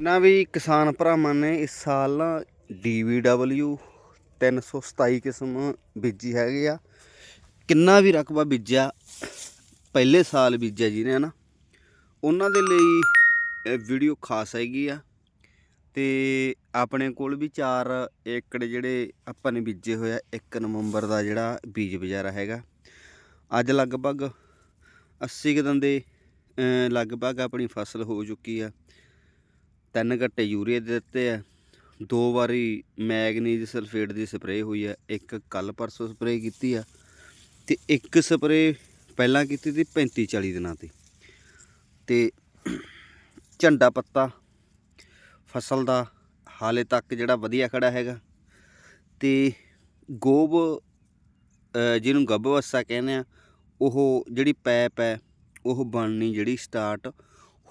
ਨਾ ਵੀ ਕਿਸਾਨ ਭਰਾਵਾਂ ਨੇ ਇਸ ਸਾਲ ਨਾ DVW 327 ਕਿਸਮ ਬੀਜੀ ਹੈਗੀ ਆ। ਕਿੰਨਾ ਵੀ ਰਕਬਾ ਬੀਜਿਆ, ਪਹਿਲੇ ਸਾਲ ਬੀਜਿਆ ਜਿਹਨੇ ਨਾ ਉਹਨਾਂ ਦੇ ਲਈ ਇਹ ਵੀਡੀਓ ਖਾਸ ਹੈਗੀ ਆ ਤੇ ਆਪਣੇ ਕੋਲ ਵੀ 4 ਏਕੜ ਜਿਹੜੇ ਆਪਾਂ ਨੇ ਬੀਜੇ ਹੋਇਆ 1 ਨਵੰਬਰ ਦਾ ਜਿਹੜਾ ਬੀਜ ਬਜਾਰਾ ਹੈਗਾ। ਅੱਜ ਲਗਭਗ 80 ਕੁ ਦਿਨ ਦੇ ਲਗਭਗ ਆਪਣੀ ਫਸਲ ਹੋ ਚੁੱਕੀ ਆ। ਤਿੰਨ ਘੱਟੇ ਯੂਰੀਆ ਦੇ ਦਿੱਤੇ ਆ। ਦੋ ਵਾਰੀ ਮੈਗਨੀਜ਼ ਸਲਫੇਟ ਦੀ ਸਪਰੇਅ ਹੋਈ ਆ। ਇੱਕ ਕੱਲ ਪਰਸੋਂ ਸਪਰੇਅ ਕੀਤੀ ਆ ਤੇ ਇੱਕ ਸਪਰੇਅ ਪਹਿਲਾਂ ਕੀਤੀ ਸੀ 35 40 ਦਿਨਾਂ ਤੇ। ਤੇ ਝੰਡਾ ਪੱਤਾ ਫਸਲ ਦਾ ਹਾਲੇ ਤੱਕ ਜਿਹੜਾ ਵਧੀਆ ਖੜਾ ਹੈਗਾ। ਤੇ ਗੋਬ ਅ, ਜਿਹਨੂੰ ਗੱਭਵਸਾ ਕਹਿੰਦੇ ਆ ਉਹ ਜਿਹੜੀ ਪੈਪ ਹੈ ਉਹ ਬਣਨੀ ਜਿਹੜੀ ਸਟਾਰਟ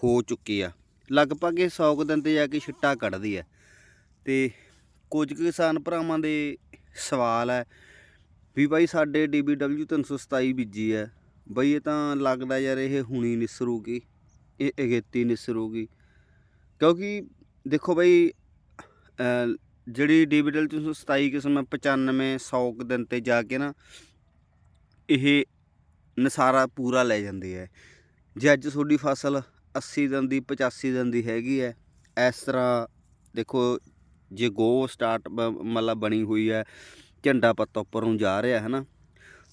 ਹੋ ਚੁੱਕੀ ਆ। ਲਗਭਗ ਇਹ 100 ਕੁ ਦਿਨ ਤੇ ਜਾ ਕੇ ਛਿੱਟਾ ਕੱਢਦੀ ਹੈ। ਤੇ ਕੁਝ ਕੁ ਕਿਸਾਨ ਭਰਾਵਾਂ ਦੇ ਸਵਾਲ ਹੈ ਵੀ ਬਾਈ ਸਾਡੇ DBW 327 ਬੀਜੀ ਹੈ। ਬਈ ਇਹ ਤਾਂ ਲੱਗਦਾ ਯਾਰ ਇਹ ਹੁਣੀ ਨਿਸਰੂਗੀ, ਇਹ ਅਗੇਤੀ ਨਿਸਰੂਗੀ। ਕਿਉਂਕਿ ਦੇਖੋ ਬਈ, ਅਹ, ਜਿਹੜੀ DBW 327 ਕਿਸਮ ਹੈ 95 100 ਕੁ ਦਿਨ ਤੇ ਜਾ ਕੇ ਨਾ ਇਹ ਨਸਾਰਾ ਪੂਰਾ ਲੈ ਜਾਂਦੀ ਹੈ। ਜੇ ਅੱਜ ਤੁਹਾਡੀ ਫਸਲ 80 ਦਿਨ ਦੀ 85 ਦਿਨ ਦੀ ਹੈਗੀ ਹੈ। ਇਸ ਤਰ੍ਹਾਂ ਦੇਖੋ, ਜੇ ਗੋ ਸਟਾਰਟ ਮਤਲਬ ਬਣੀ ਹੋਈ ਹੈ, ਝੰਡਾ ਪੱਤਾ ਉੱਪਰ ਨੂੰ ਜਾ ਰਿਹਾ ਹੈ ਨਾ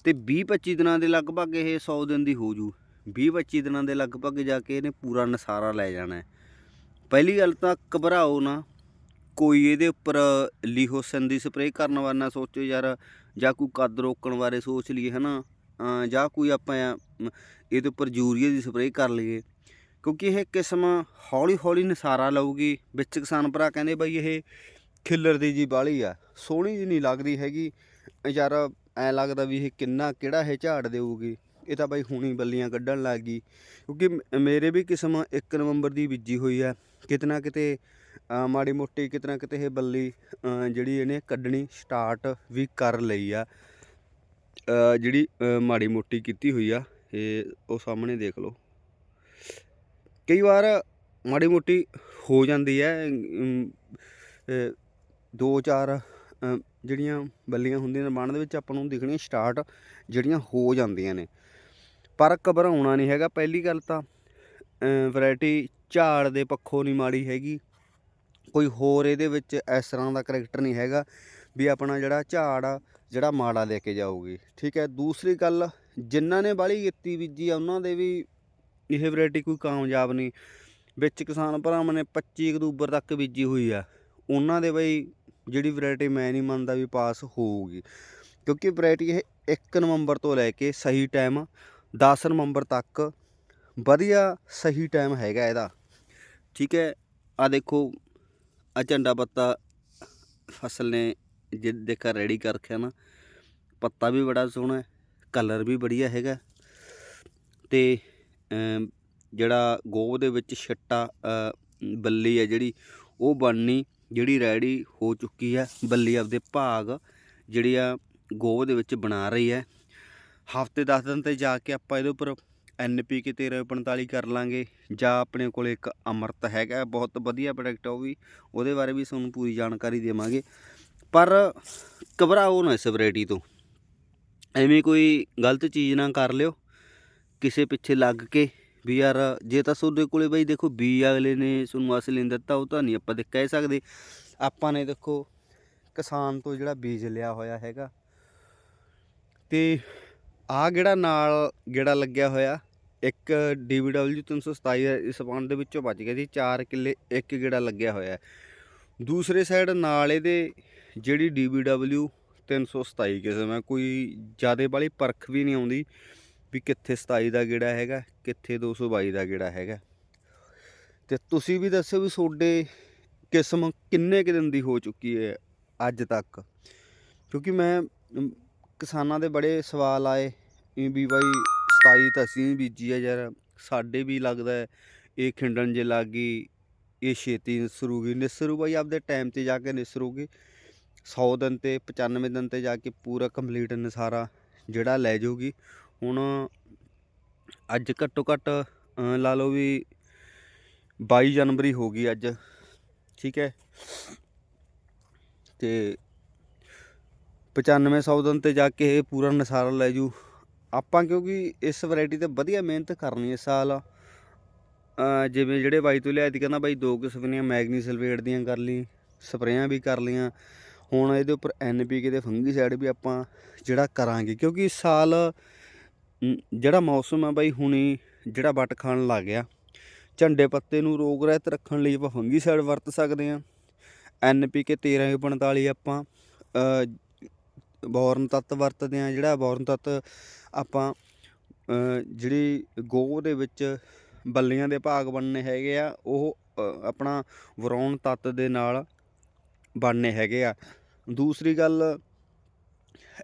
ਤੇ 20 25 ਦਿਨਾਂ ਦੇ ਲਗਭਗ ਇਹ 100 ਦਿਨ ਦੀ ਹੋ ਜੂ। 20 25 ਦਿਨਾਂ ਦੇ ਲਗਭਗ ਜਾ ਕੇ ਇਹਨੇ ਪੂਰਾ ਨਸਾਰਾ ਲੈ ਜਾਣਾ ਪਹਿਲੀ ਗੱਲ ਤਾਂ ਘਬਰਾਓ ਨਾ। ਕੋਈ ਇਹਦੇ ਉੱਪਰ ਲੀਹੋਸਨ ਦੀ ਸਪਰੇਅ ਕਰਨ ਵਾਲਾ ਨਾ ਸੋਚੋ ਯਾਰ, ਜਾਂ ਕੋਈ ਕੱਦ ਰੋਕਣ ਬਾਰੇ ਸੋਚ ਲਈਏ, ਹਨਾ? ਅਹ ਜਾਂ ਕੋਈ ਆਪਾਂ ਇਹਦੇ ਉੱਪਰ ਯੂਰੀਆ ਦੀ ਸਪਰੇਅ ਕਰ ਲਈਏ। ਕਿਉਂਕਿ ਇਹ ਕਿਸਮ ਹੌਲੀ ਹੌਲੀ ਨਸਾਰਾ ਲਊਗੀ। ਵਿੱਚ ਕਿਸਾਨ ਭਰਾ ਕਹਿੰਦੇ ਬਈ ਇਹ ਖਿੱਲਰ ਦੀ ਜੀ ਬਾਲੀ ਆ, ਸੋਹਣੀ ਜੀ ਨਹੀਂ ਲੱਗਦੀ ਹੈਗੀ। ਯਾਰ ਐ ਲੱਗਦਾ ਵੀ ਇਹ ਕਿੰਨਾ, ਕਿਹੜਾ ਇਹ ਝਾੜ ਦੇਊਗੀ। ਇਹ ਤਾਂ ਬਾਈ ਹੁਣੀ ਬੱਲੀਆਂ ਕੱਢਣ ਲੱਗ ਗਈ। ਕਿਉਂਕਿ ਮੇਰੇ ਵੀ ਕਿਸਮ 1 ਨਵੰਬਰ ਦੀ ਬੀਜੀ ਹੋਈ ਆ। ਕਿਤੇ ਨਾ ਕਿਤੇ ਮਾੜੀ ਮੋਟੀ ਕਿਤੇ ਨਾ ਕਿਤੇ ਇਹ ਬੱਲੀ ਜਿਹੜੀ ਇਹਨੇ ਕੱਢਣੀ ਸਟਾਰਟ ਵੀ ਕਰ ਲਈ ਆ। ਜਿਹੜੀ ਮਾੜੀ ਮੋਟੀ ਕੀਤੀ ਹੋਈ ਆ, ਇਹ ਉਹ ਸਾਹਮਣੇ ਦੇਖ ਲਓ। ਕਈ ਵਾਰ ਮਾੜੀ ਮੋਟੀ ਹੋ ਜਾਂਦੀ ਹੈ ਦੋ ਚਾਰ ਜਿਹੜੀਆਂ ਬੱਲੀਆਂ ਹੁੰਦੀਆਂ ਨੇ ਨਿਰਮਾਣ ਦੇ ਵਿੱਚ ਆਪਾਂ ਨੂੰ ਦਿਖਣੀਆਂ ਸਟਾਰਟ ਜਿਹੜੀਆਂ ਹੋ ਜਾਂਦੀਆਂ ਨੇ। ਪਰ ਘਬਰਾਉਣਾ ਨਹੀਂ ਹੈਗਾ। ਪਹਿਲੀ ਗੱਲ ਤਾਂ ਵੈਰਾਈਟੀ ਝਾੜ ਦੇ ਪੱਖੋਂ ਨਹੀਂ ਮਾੜੀ ਹੈਗੀ। ਕੋਈ ਹੋਰ ਇਹਦੇ ਵਿੱਚ ਇਸ ਤਰ੍ਹਾਂ ਦਾ ਕਰੈਕਟਰ ਨਹੀਂ ਹੈਗਾ ਵੀ ਆਪਣਾ ਜਿਹੜਾ ਝਾੜ ਆ, ਜਿਹੜਾ ਮਾੜਾ ਲੈ ਕੇ ਜਾਊਗੀ। ਠੀਕ ਹੈ। ਦੂਸਰੀ ਗੱਲ, ਜਿਨ੍ਹਾਂ ਨੇ ਬਾਲੀ ਕੀਤੀ ਬੀਜੀ ਆ, ਉਹਨਾਂ ਦੇ ਵੀ ਇਹ ਵੈਰਾਈਟੀ ਕੋਈ ਕਾਮਯਾਬ ਨਹੀਂ। ਵਿੱਚ ਕਿਸਾਨ ਭਰਾਵਾਂ ਨੇ 25 ਅਕਤੂਬਰ ਤੱਕ ਬੀਜੀ ਹੋਈ ਆ। ਉਹਨਾਂ ਦੇ ਬਈ ਜਿਹੜੀ ਵੈਰਾਈਟੀ ਮੈਂ ਨਹੀਂ ਮੰਨਦਾ ਵੀ ਪਾਸ ਹੋਊਗੀ। ਕਿਉਂਕਿ ਵੈਰਾਈਟੀ ਇਹ 1 ਨਵੰਬਰ ਤੋਂ ਲੈ ਕੇ ਸਹੀ ਟਾਈਮ 10 ਨਵੰਬਰ ਤੱਕ ਵਧੀਆ ਸਹੀ ਟਾਈਮ ਹੈਗਾ ਇਹਦਾ। ਠੀਕ ਹੈ ਆ ਦੇਖੋ ਆ ਝੰਡਾ ਪੱਤਾ ਫਸਲ ਨੇ ਜੇ ਦੇਖਾ ਰੈਡੀ ਕਰ ਰੱਖਿਆ ਨਾ ਪੱਤਾ ਵੀ ਬੜਾ ਸੋਹਣਾ ਕਲਰ ਵੀ ਵਧੀਆ ਹੈਗਾ। ਤੇ ਜਿਹੜਾ ਗੋਬ ਦੇ ਵਿੱਚ ਛਿੱਟਾ ਬੱਲੀ ਹੈ ਜਿਹੜੀ, ਉਹ ਬਣਨੀ ਜਿਹੜੀ ਰੈਡੀ ਹੋ ਚੁੱਕੀ ਹੈ। ਬੱਲੀ ਆਪਦੇ ਭਾਗ ਜਿਹੜੀ ਆ ਗੋਬ ਦੇ ਵਿੱਚ ਬਣਾ ਰਹੀ ਹੈ। ਹਫ਼ਤੇ 10 ਦਿਨ ਤੇ ਜਾ ਕੇ ਆਪਾਂ ਇਹਦੇ ਉੱਪਰ ਐਨਪੀਕੇ 1345 ਕਰ ਲਾਂਗੇ। ਜਾਂ ਆਪਣੇ ਕੋਲ ਇੱਕ ਅਮਰਤ ਹੈਗਾ, ਬਹੁਤ ਵਧੀਆ ਪ੍ਰੋਡਕਟ ਉਹ ਵੀ। ਉਹਦੇ ਬਾਰੇ ਵੀ ਤੁਹਾਨੂੰ ਪੂਰੀ ਜਾਣਕਾਰੀ ਦੇਵਾਂਗੇ। ਪਰ ਘਬਰਾਓ ਨਾ ਇਸ ਵੈਰਾਈਟੀ ਤੋਂ। ਐਵੇਂ ਕੋਈ ਗਲਤ ਚੀਜ਼ ਨਾ ਕਰ ਲਿਓ। ਕਿਸੇ ਪਿੱਛੇ ਲੱਗ ਕੇ ਵੀ ਯਾਰ ਜੇ ਤਾਂ ਤੁਹਾਡੇ ਕੋਲੇ ਬਈ ਦੇਖੋ ਬੀ ਅਗਲੇ ਨੇ ਤੁਹਾਨੂੰ ਅਸਲੀ ਨਹੀਂ ਦਿੱਤਾ ਉਹ ਤਾਂ ਨਹੀਂ ਆਪਾਂ ਤੇ ਕਹਿ ਸਕਦੇ। ਆਪਾਂ ਨੇ ਦੇਖੋ ਕਿਸਾਨ ਤੋਂ ਜਿਹੜਾ ਬੀਜ ਲਿਆ ਹੋਇਆ ਹੈਗਾ। ਤੇ ਆ ਜਿਹੜਾ ਨਾਲ ਗੇੜਾ ਲੱਗਿਆ ਹੋਇਆ। ਇੱਕ DBW 327 ਹੈ, ਇਸ ਵੰਡ ਦੇ ਵਿੱਚੋਂ ਬਚ ਗਿਆ ਸੀ 4 ਕਿੱਲੇ ਇੱਕ ਗੇੜਾ ਲੱਗਿਆ ਹੋਇਆ। ਦੂਸਰੇ ਸਾਈਡ ਨਾਲ ਇਹਦੇ ਜਿਹੜੀ DBW 327 ਕਿਸਮ ਹੈ ਕੋਈ ਜਿਆਦੇ ਵਾਲੀ ਪਰਖ ਵੀ ਨਹੀਂ ਆਉਂਦੀ। ਵੀ ਕਿੱਥੇ 27 ਦਾ ਗੇੜਾ ਹੈਗਾ, ਕਿੱਥੇ 222 ਦਾ ਗੇੜਾ ਹੈਗਾ। ਤੇ ਤੁਸੀਂ ਵੀ ਦੱਸੋ ਵੀ ਤੁਹਾਡੇ ਕਿਸਮ ਕਿੰਨੇ ਕੁ ਦਿਨ ਦੀ ਹੋ ਚੁੱਕੀ ਹੈ ਅੱਜ ਤੱਕ? ਕਿਉਂਕਿ ਮੈਂ ਕਿਸਾਨਾਂ ਦੇ ਬੜੇ ਸਵਾਲ ਆਏ, ਵੀ ਬਾਈ 27 ਤਾਂ ਅਸੀਂ ਬੀਜੀ ਆ ਯਾਰ, ਸਾਡੇ ਵੀ ਲੱਗਦਾ ਇਹ ਖਿੰਡਣ ਜੇ ਲੱਗ ਗਈ, ਇਹ ਛੇਤੀ ਨਿਸਰੂਗੀ। ਨਿਸਰੂ ਬਾਈ ਆਪਦੇ ਟਾਈਮ ਤੇ ਜਾ ਕੇ ਨਿਸਰੂਗੀ। 100 ਦਿਨ ਤੇ 95 ਦਿਨ ਤੇ ਜਾ ਕੇ ਪੂਰਾ ਕੰਪਲੀਟ ਨਸਾਰਾ ਜਿਹੜਾ ਲੈ ਜਾਊਗੀ। ਹੁਣ ਅੱਜ ਘੱਟੋ ਘੱਟ ਲਾ ਲਓ ਵੀ 22 ਜਨਵਰੀ ਹੋ ਗਈ ਅੱਜ, ਠੀਕ ਹੈ। ਤੇ 9500 ਦਿਨ ਤੇ ਜਾ ਕੇ ਇਹ ਪੂਰਾ ਨਸਾਰਾ ਲੈ ਜੂ। ਆਪਾਂ ਕਿਉਂਕਿ ਇਸ ਵੈਰਾਈਟੀ ਤੇ ਵਧੀਆ ਮਿਹਨਤ ਕਰਨੀ ਇਸ ਸਾਲ। ਜਿਵੇਂ ਜਿਹੜੇ ਬਾਈ ਤੋਂ ਲਿਆ ਸੀ, ਕਹਿੰਦਾ ਬਾਈ ਦੋ ਕਿਸਮ ਦੀਆਂ ਮੈਗਨੀ ਸਲਫੇਟ ਦੀਆਂ ਕਰ ਲਈ ਸਪਰੇਆਂ ਵੀ ਕਰ ਲਈਆਂ। ਹੁਣ ਇਹਦੇ ਉੱਪਰ ਐਨਪੀਕੇ ਦੇ ਫੰਗੀਸਾਈਡ ਵੀ ਆਪਾਂ ਜਿਹੜਾ ਕਰਾਂਗੇ, ਕਿਉਂਕਿ ਇਸ ਸਾਲ ਜਿਹੜਾ ਮੌਸਮ ਆ ਬਾਈ ਹੁਣੀ ਜਿਹੜਾ ਵੱਟ ਖਾਣ ਲੱਗ ਗਿਆ। ਝੰਡੇ ਪੱਤੇ ਨੂੰ ਰੋਗ ਰਹਿਤ ਰੱਖਣ ਲਈ ਆਪਾਂ ਫੰਗੀਸਾਈਡ ਵਰਤ ਸਕਦੇ ਹਾਂ ਐਨਪੀਕੇ 1345 ਆਪਾਂ ਅਹ, ਬੋਰਨ ਤੱਤ ਵਰਤਦੇ ਆ। ਜਿਹੜਾ ਬੋਰਨ ਤੱਤ ਆਪਾਂ ਜਿਹੜੀ ਗੋਹ ਦੇ ਵਿੱਚ ਬੱਲੀਆਂ ਦੇ ਭਾਗ ਬਣਨੇ ਹੈਗੇ ਆ ਉਹ ਆਪਣਾ ਵਰਾਉਣ ਤੱਤ ਦੇ ਨਾਲ ਬਣਨੇ ਹੈਗੇ ਆ। ਦੂਸਰੀ ਗੱਲ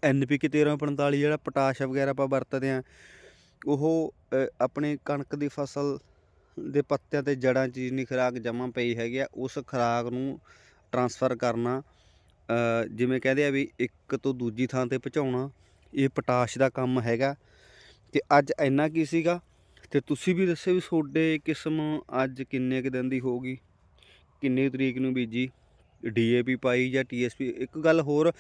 ਐਨਪੀਕੇ 1345 ਜਿਹੜਾ ਪੋਟਾਸ਼ ਵਗੈਰਾ ਆਪਾਂ ਵਰਤਦੇ ਆ ਉਹ ਅ, ਆਪਣੇ ਕਣਕ ਦੀ ਫਸਲ ਦੇ ਪੱਤਿਆਂ ਤੇ ਜੜਾਂ 'ਚ ਜਿੰਨੀ ਖੁਰਾਕ ਜਮ੍ਹਾਂ ਪਈ ਹੈਗੀ ਆ ਉਸ ਖੁਰਾਕ ਨੂੰ ਟਰਾਂਸਫਰ ਕਰਨਾ ਜਿਵੇਂ ਕਹਿੰਦੇ ਆ ਵੀ ਇੱਕ ਤੋਂ ਦੂਜੀ ਥਾਂ ਤੇ ਪਹੁੰਚਾਉਣਾ ਇਹ ਪੋਟਾਸ਼ ਦਾ ਕੰਮ ਹੈਗਾ। ਤੇ ਅੱਜ ਇੰਨਾ ਕੀ ਸੀਗਾ ਤੇ ਤੁਸੀਂ ਵੀ ਦੱਸਿਓ ਵੀ ਤੁਹਾਡੇ ਕਿਸਮ ਅੱਜ ਕਿੰਨੇ ਕੁ ਦਿਨ ਦੀ ਹੋਊਗੀ ਕਿੰਨੀ ਤਰੀਕ ਨੂੰ ਬੀਜੀ? ਡੀਏਪੀ ਪਾਈ ਜਾਂ ਟੀਐਸਪੀ, ਇੱਕ ਗੱਲ ਹੋਰ,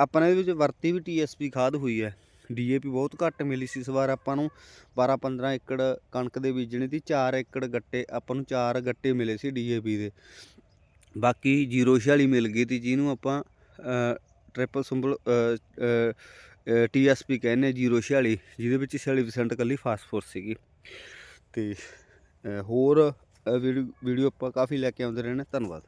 ਆਪਾਂ ਨੇ ਇਹਦੇ ਵਿੱਚ ਵਰਤੀ ਵੀ ਟੀਐਸਪੀ ਖਾਦ ਹੋਈ ਹੈ। ਡੀਏਪੀ ਬਹੁਤ ਘੱਟ ਮਿਲੀ ਸੀ ਇਸ ਵਾਰ ਆਪਾਂ ਨੂੰ 12 15 ਏਕੜ ਕਣਕ ਦੇ ਬੀਜਣੇ ਦੀ 4 ਏਕੜ ਗੱਟੇ, ਆਪਾਂ ਨੂੰ 4 ਗੱਟੇ ਮਿਲੇ ਸੀ ਡੀਏਪੀ ਦੇ। ਬਾਕੀ 046 ਮਿਲ ਗਈ ਤੀ, ਜਿਹਨੂੰ ਆਪਾਂ ਟ੍ਰਿਪਲ ਸਿੰਬਲ ਟੀਐਸਪੀ ਕਹਿੰਦੇ 046 ਜਿਹਦੇ ਵਿੱਚ 46% ਕੱਲੀ ਫਾਸਫੋਰਸ ਸੀਗੀ। ਤੇ ਹੋਰ ਵੀਡੀਓ ਵੀਡੀਓ ਆਪਾਂ ਕਾਫੀ ਲੈ ਕੇ ਆਉਂਦੇ ਰਹੇ ਨੇ ਧੰਨਵਾਦ।